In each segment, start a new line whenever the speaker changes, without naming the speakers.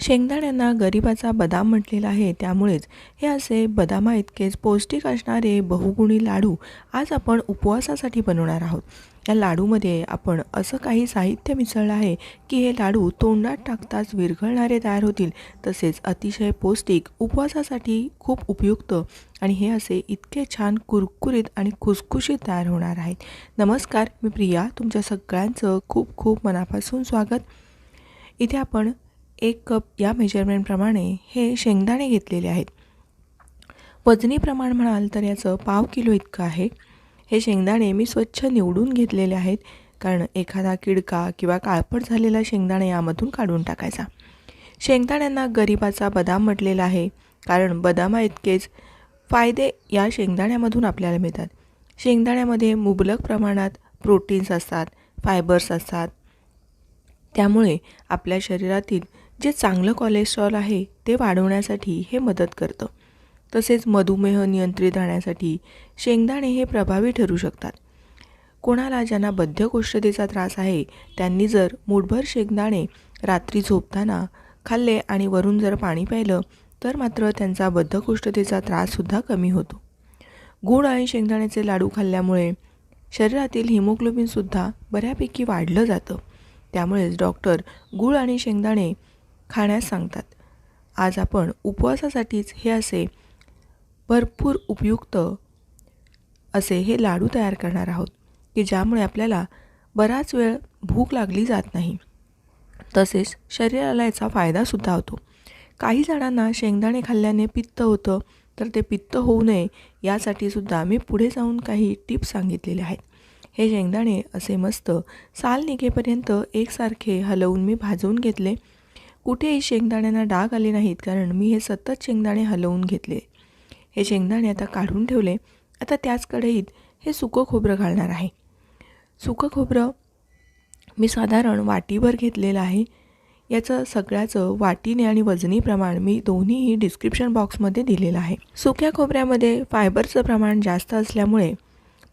शेंगदाण्यांना गरिबाचा बदाम म्हटलेला आहे. त्यामुळेच हे असे बदामा इतकेच पौष्टिक असणारे बहुगुणी लाडू आज आपण उपवासासाठी बनवणार आहोत. या लाडूमध्ये आपण असं काही साहित्य मिसळलं आहे की हे लाडू तोंडात टाकताच विरघळणारे तयार होतील. तसेच अतिशय पौष्टिक उपवासासाठी खूप उपयुक्त आणि हे असे इतके छान कुरकुरीत आणि खुसखुशीत तयार होणार आहेत. नमस्कार मी प्रिया. तुमच्या सगळ्यांचं खूप खूप मनापासून स्वागत. इथे आपण एक कप या मेजरमेंटप्रमाणे हे शेंगदाणे घेतलेले आहेत. वजनी प्रमाण म्हणाल तर याचं पाव किलो इतकं आहे. हे शेंगदाणे मी स्वच्छ निवडून घेतलेले आहेत कारण एखादा किडका किंवा काळपट झालेला शेंगदाणे यामधून काढून टाकायचा. शेंगदाण्यांना गरिबाचा बदाम म्हटलेला आहे कारण बदामा इतकेच फायदे या शेंगदाण्यामधून आपल्याला मिळतात. शेंगदाण्यामध्ये मुबलक प्रमाणात प्रोटीन्स असतात फायबर्स असतात. त्यामुळे आपल्या शरीरातील जे चांगलं कोलेस्ट्रॉल आहे ते वाढवण्यासाठी हे मदत करतं. तसेच मधुमेह नियंत्रित राहण्यासाठी शेंगदाणे हे प्रभावी ठरू शकतात. कोणाला ज्यांना बद्धकोष्ठतेचा त्रास आहे त्यांनी जर मूठभर शेंगदाणे रात्री झोपताना खाल्ले आणि वरून जर पाणी प्यायलं तर मात्र त्यांचा बद्धकोष्ठतेचा त्राससुद्धा कमी होतो. गुळ आणि शेंगदाण्याचे लाडू खाल्ल्यामुळे शरीरातील हिमोग्लोबिनसुद्धा बऱ्यापैकी वाढलं जातं. त्यामुळेच डॉक्टर गूळ आणि शेंगदाणे खाण्यास सांगतात. आज आपण उपवासासाठीच हे असे भरपूर उपयुक्त असे हे लाडू तयार करणार आहोत की ज्यामुळे आपल्याला बराच वेळ भूक लागली जात नाही. तसेच शरीराला याचा फायदासुद्धा होतो. काही जणांना शेंगदाणे खाल्ल्याने पित्त होतं तर ते पित्त होऊ नये यासाठी सुद्धा मी पुढे जाऊन काही टिप्स सांगितलेले आहेत. हे शेंगदाणे असे मस्त साल निघेपर्यंत एकसारखे हलवून मी भाजवून घेतले. कुठेही शेंगदाण्यांना डाग आले नाहीत कारण मी हे सतत शेंगदाणे हलवून घेतले. हे शेंगदाणे आता काढून ठेवले. आता त्याच कढईत हे सुकं खोबरं घालणार आहे. सुकं खोबरं मी साधारण वाटीभर घेतलेलं आहे. याचं सगळ्याचं वाटीने आणि वजनी प्रमाण मी दोन्हीही डिस्क्रिप्शन बॉक्समध्ये दिलेलं आहे. सुक्या खोबऱ्यामध्ये फायबरचं प्रमाण जास्त असल्यामुळे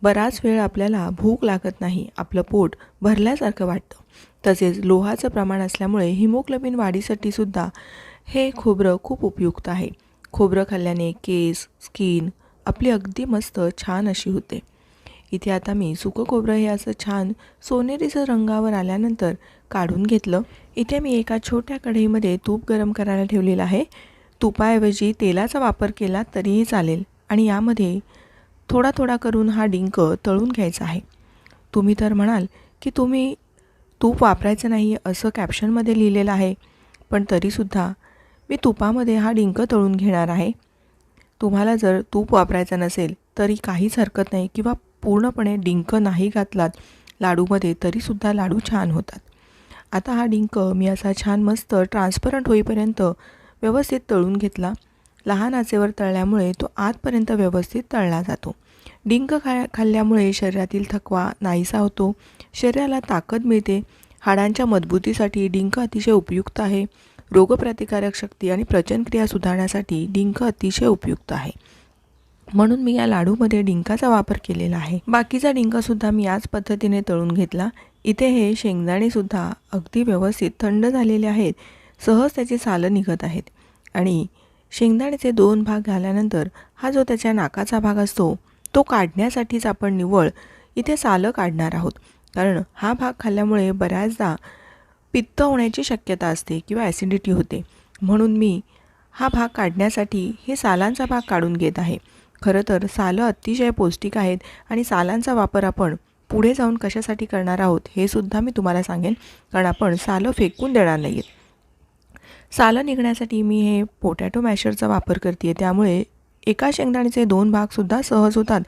बराच वेळ आपल्याला भूक लागत नाही. आपलं पोट भरल्यासारखं वाटतं. तसेच लोहाचं प्रमाण असल्यामुळे हिमोग्लोबिन वाढीसाठी सुद्धा हे खोबरं खूप उपयुक्त आहे. खोबरं खाल्ल्याने केस स्किन आपली अगदी मस्त छान अशी होते. इथे आता मी सुकं खोबरं हे असं छान सोनेरीचं रंगावर आल्यानंतर काढून घेतलं. इथे मी एका छोट्या कढईमध्ये तूप गरम करायला ठेवलेलं आहे. तुपाऐवजी तेलाचा वापर केला तरीही चालेल आणि यामध्ये थोडा थोडा करून हा डिंक तळून घ्यायचा आहे. तुम्ही तर म्हणाल की तुम्ही तूप वापरायचं नाही असं कॅप्शनमध्ये लिहिलेलं आहे. पण तरीसुद्धा मी तुपामध्ये हा डिंक तळून घेणार आहे. तुम्हाला जर तूप वापरायचं नसेल तरी काहीच हरकत नाही किंवा पूर्णपणे डिंक नाही घातलात लाडूमध्ये तरीसुद्धा लाडू छान होतात. आता हा डिंक मी असा छान मस्त ट्रान्सपरंट होईपर्यंत व्यवस्थित तळून घेतला. लहान आचेवर तळल्यामुळे तो आतपर्यंत व्यवस्थित तळला जातो. डिंक खा खाल्ल्यामुळे शरीरातील थकवा नाहीसा होतो. शरीराला ताकद मिळते. हाडांच्या मजबूतीसाठी डिंक अतिशय उपयुक्त आहे. रोगप्रतिकारक शक्ती आणि प्रचनक्रिया सुधारण्यासाठी डिंक अतिशय उपयुक्त आहे. म्हणून मी या लाडूमध्ये डिंकाचा वापर केलेला आहे. बाकीचा डिंकसुद्धा मी याच पद्धतीने तळून घेतला. इथे हे शेंगदाणेसुद्धा अगदी व्यवस्थित थंड झालेले आहेत. सहज त्याची सालं निघत आहेत. आणि शेंगदाण्याचे दोन भाग घाल्यानंतर हा जो त्याच्या नाकाचा भाग असतो तो काढण्यासाठीच आपण निव्वळ इथे सालं काढणार आहोत. कारण हा भाग खाल्ल्यामुळे बऱ्याचदा पित्त होण्याची शक्यता असते किंवा ॲसिडिटी होते. म्हणून मी हा भाग काढण्यासाठी हे सालांचा भाग काढून घेत आहे. खरं तर सालं अतिशय पौष्टिक आहेत आणि सालांचा वापर आपण पुढे जाऊन कशासाठी करणार आहोत हे सुद्धा मी तुम्हाला सांगेन. कारण आपण सालं फेकून देणार नाही आहेत सालं निघण्यासाठी मी हे पोटॅटो मॅशरचा वापर करते त्यामुळे एका शेंगदाण्याचे दोन भागसुद्धा सहज होतात.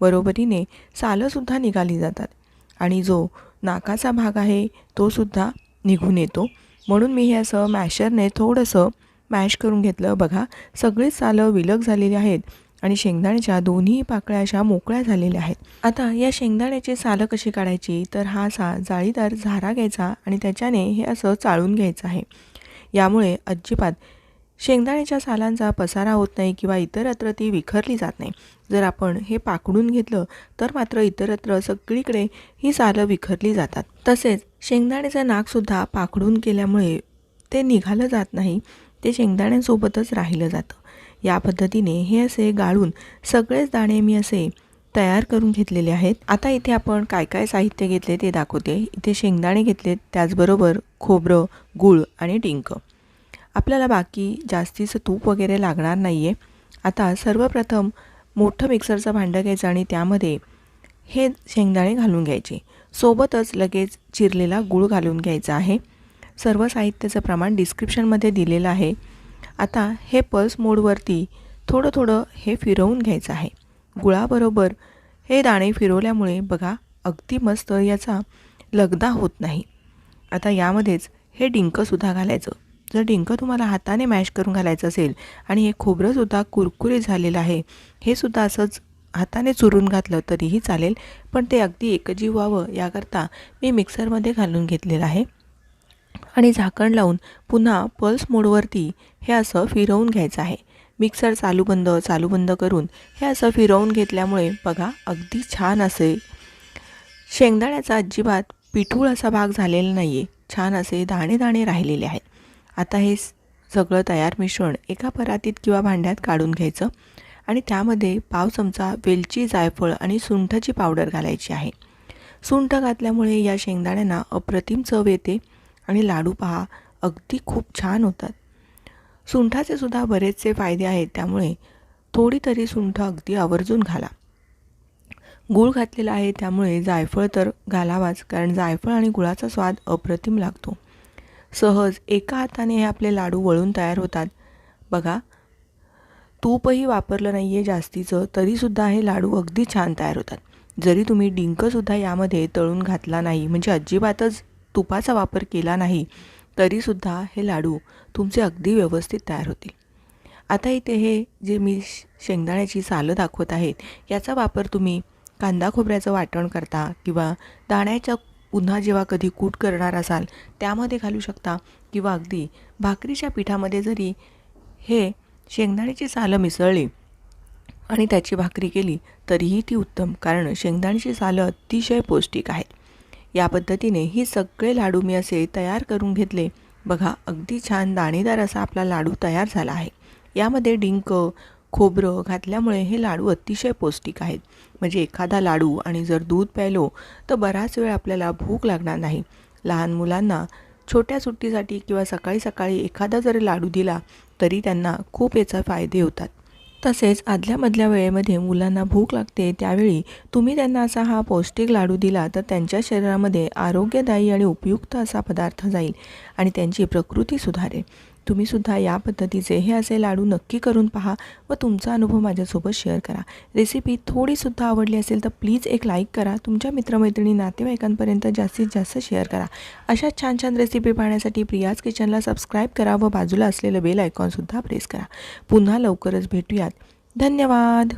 बरोबरीने सालंसुद्धा निघाली जातात. आणि जो नाकाचा भाग आहे तोसुद्धा निघून येतो. म्हणून मी हे असं मॅशरने थोडंसं मॅश करून घेतलं. बघा सगळीच सालं विलग झालेली आहेत आणि शेंगदाण्याच्या दोन्ही पाकळ्या अशा मोकळ्या झालेल्या आहेत. आता या शेंगदाण्याची सालं कशी काढायची? तर हा सा जाळीदार झारा घ्यायचा आणि त्याच्याने हे असं चाळून घ्यायचं आहे. यामुळे अजिबात शेंगदाण्याच्या सालांचा पसारा होत नाही किंवा इतरत्र ती विखरली जात नाही. जर आपण हे पाकडून घेतलं तर मात्र इतरत्र सगळीकडे ही सालं विखरली जातात. तसेच शेंगदाण्याचं नाकसुद्धा पाकडून केल्यामुळे ते निघालं जात नाही ते शेंगदाण्यांसोबतच राहिलं जातं. या पद्धतीने हे असे गाळून सगळेच दाणे मी असे तयार करून घेतलेले आहेत. आता इथे आपण काय काय साहित्य घेतले ते दाखवते. इथे शेंगदाणे घेतले त्याचबरोबर खोबरं गूळ आणि डिंक. आपल्याला बाकी जास्तीचं तूप वगैरे लागणार नाही आहे आता सर्वप्रथम मोठं मिक्सरचं भांडं घ्यायचं आणि त्यामध्ये हे शेंगदाणे घालून घ्यायचे. सोबतच लगेच चिरलेला गूळ घालून घ्यायचा आहे. सर्व साहित्याचं प्रमाण डिस्क्रिप्शनमध्ये दिलेलं आहे. आता हे पल्स मोडवरती थोडं थोडं हे फिरवून घ्यायचं आहे. गुळाबरोबर हे दाणे फिरवल्यामुळे बघा अगदी मस्त याचा लगदा होत नाही. आता यामध्येच हे डिंकसुद्धा घालायचं. जर डिंक तुम्हाला हाताने मॅश करून घालायचं असेल आणि हे खोबरंसुद्धा कुरकुरे झालेलं आहे हे सुद्धा असंच हाताने चुरून घातलं तरीही चालेल पण ते अगदी एकजीव व्हावं याकरता मी मिक्सरमध्ये घालून घेतलेलं आहे. आणि झाकण लावून पुन्हा पल्स मोडवरती हे असं फिरवून घ्यायचं आहे. मिक्सर चालू बंद चालू बंद करून हे असं फिरवून घेतल्यामुळे बघा अगदी छान असे शेंगदाण्याचा अजिबात पिठूळ असा भाग झालेला नाही आहे छान असे दाणे दाणे राहिलेले आहेत. आता हे सगळं तयार मिश्रण एका परातीत किंवा भांड्यात काढून घ्यायचं आणि त्यामध्ये पाव चमचा वेलची जायफळ आणि सुंठाची पावडर घालायची आहे. सुंठ घातल्यामुळे या शेंगदाण्यांना अप्रतिम चव येते आणि लाडू पहा अगदी खूप छान होतात. सुंठाचे सुद्धा बरेचसे फायदे आहेत त्यामुळे थोडी तरी सुंठ अगदी आवर्जून घाला. गूळ घातलेला आहे त्यामुळे जायफळ तर घालावाच कारण जायफळ आणि गुळाचा स्वाद अप्रतिम लागतो. सहज एका हाताने हे आपले लाडू वळून तयार होतात. बघा तूपही वापरलं नाही आहे जास्तीचं तरीसुद्धा हे लाडू अगदी छान तयार होतात. जरी तुम्ही डिंकसुद्धा यामध्ये तळून घातला नाही म्हणजे अजिबातच तुपाचा वापर केला नाही तरीसुद्धा हे लाडू तुमचे अगदी व्यवस्थित तयार होतील. आता इथे हे जे मी शेंगदाण्याची सालं दाखवत आहेत याचा वापर तुम्ही कांदा खोबऱ्याचं वाटण करता किंवा दाण्याच्या पुन्हा जेव्हा कधी कूट करणार असाल त्यामध्ये घालू शकता. किंवा अगदी भाकरीच्या पिठामध्ये जरी हे शेंगदाण्याची सालं मिसळली आणि त्याची भाकरी केली तरीही ती उत्तम कारण शेंगदाण्याची सालं अतिशय पौष्टिक आहेत. या पद्धतीने ही सगळे लाडू मी असे तयार करून घेतले. बघा अगदी छान दाणेदार असा आपला लाडू तयार झाला आहे. यामध्ये डिंक खोबरं घातल्यामुळे हे लाडू अतिशय पौष्टिक आहेत. म्हणजे एखादा लाडू आणि जर दूध प्यायलो तर बराच वेळ आपल्याला भूक लागणार नाही. लहान मुलांना छोट्या सुट्टीसाठी किंवा सकाळी सकाळी एखादा जरी लाडू दिला तरी त्यांना खूप याचा फायदे होतात. तसेच आदल्यामधल्या वेळेमध्ये मुलांना भूक लागते त्यावेळी तुम्ही त्यांना असा हा पौष्टिक लाडू दिला तर त्यांच्या शरीरामध्ये आरोग्यदायी आणि उपयुक्त असा पदार्थ जाईल आणि त्यांची प्रकृती सुधारेल. तुम्हीसुद्धा या पद्धतीचे हे असे लाडू नक्की करून पहा व तुमचा अनुभव माझ्यासोबत शेअर करा. रेसिपी थोडीसुद्धा आवडली असेल तर प्लीज एक लाईक करा. तुमच्या मित्रमैत्रिणी नातेवाईकांपर्यंत जास्तीत जास्त शेअर करा. अशा छान छान रेसिपी पाहण्यासाठी प्रियाज किचनला सबस्क्राईब करा व बाजूला असलेलं बेल आयकॉनसुद्धा प्रेस करा. पुन्हा लवकरच भेटूयात. धन्यवाद!